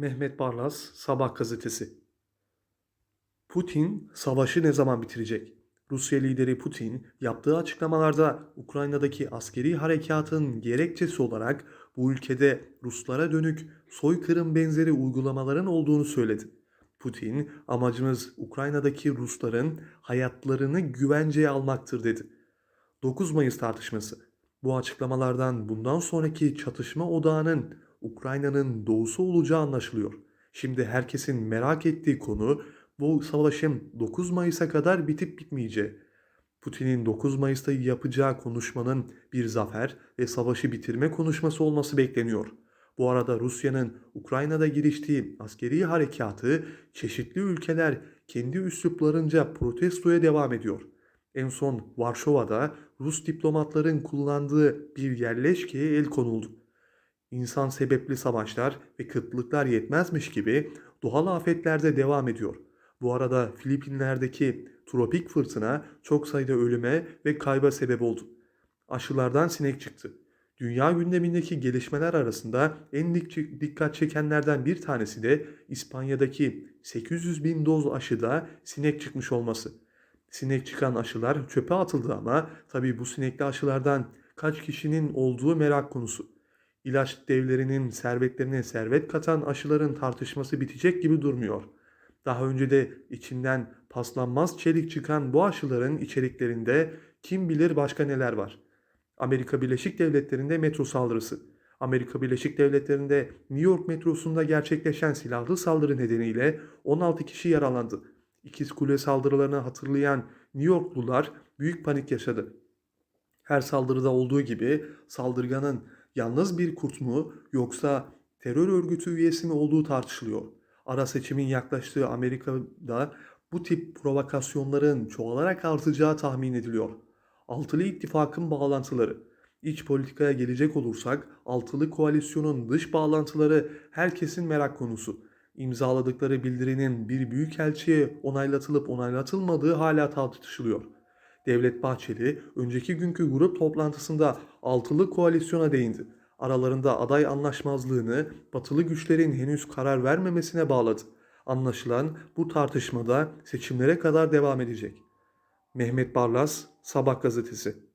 Mehmet Barlas, Sabah gazetesi. Putin savaşı ne zaman bitirecek? Rusya lideri Putin yaptığı açıklamalarda Ukrayna'daki askeri harekatın gerekçesi olarak bu ülkede Ruslara dönük soykırım benzeri uygulamaların olduğunu söyledi. Putin, amacımız Ukrayna'daki Rusların hayatlarını güvenceye almaktır dedi. 9 Mayıs tartışması. Bu açıklamalardan bundan sonraki çatışma odağının Ukrayna'nın doğusu olacağı anlaşılıyor. Şimdi herkesin merak ettiği konu bu savaşın 9 Mayıs'a kadar bitip bitmeyeceği. Putin'in 9 Mayıs'ta yapacağı konuşmanın bir zafer ve savaşı bitirme konuşması olması bekleniyor. Bu arada Rusya'nın Ukrayna'da giriştiği askeri harekatı çeşitli ülkeler kendi üsluplarınca protestoya devam ediyor. En son Varşova'da Rus diplomatların kullandığı bir yerleşkeye el konuldu. İnsan sebepli savaşlar ve kıtlıklar yetmezmiş gibi doğal afetlerde devam ediyor. Bu arada Filipinler'deki tropik fırtına çok sayıda ölüme ve kayba sebep oldu. Aşılardan sinek çıktı. Dünya gündemindeki gelişmeler arasında en dik- dikkat çekenlerden bir tanesi de İspanya'daki 800 bin doz aşıda sinek çıkmış olması. Sinek çıkan aşılar çöpe atıldı ama tabii bu sinekli aşılardan kaç kişinin olduğu merak konusu. İlaç devlerinin servetlerine servet katan aşıların tartışması bitecek gibi durmuyor. Daha önce de içinden paslanmaz çelik çıkan bu aşıların içeriklerinde kim bilir başka neler var. Amerika Birleşik Devletleri'nde metro saldırısı. Amerika Birleşik Devletleri'nde New York metrosunda gerçekleşen silahlı saldırı nedeniyle 16 kişi yaralandı. İkiz Kule saldırılarını hatırlayan New Yorklular büyük panik yaşadı. Her saldırıda olduğu gibi saldırganın yalnız bir kurt mu yoksa terör örgütü üyesi mi olduğu tartışılıyor. Ara seçimin yaklaştığı Amerika'da bu tip provokasyonların çoğalarak artacağı tahmin ediliyor. Altılı ittifakın bağlantıları. İç politikaya gelecek olursak altılı koalisyonun dış bağlantıları herkesin merak konusu. İmzaladıkları bildirinin bir büyükelçiye onaylatılıp onaylatılmadığı hala tartışılıyor. Devlet Bahçeli önceki günkü grup toplantısında altılı koalisyona değindi. Aralarında aday anlaşmazlığını batılı güçlerin henüz karar vermemesine bağladı. Anlaşılan bu tartışmada seçimlere kadar devam edecek. Mehmet Barlas, Sabah gazetesi.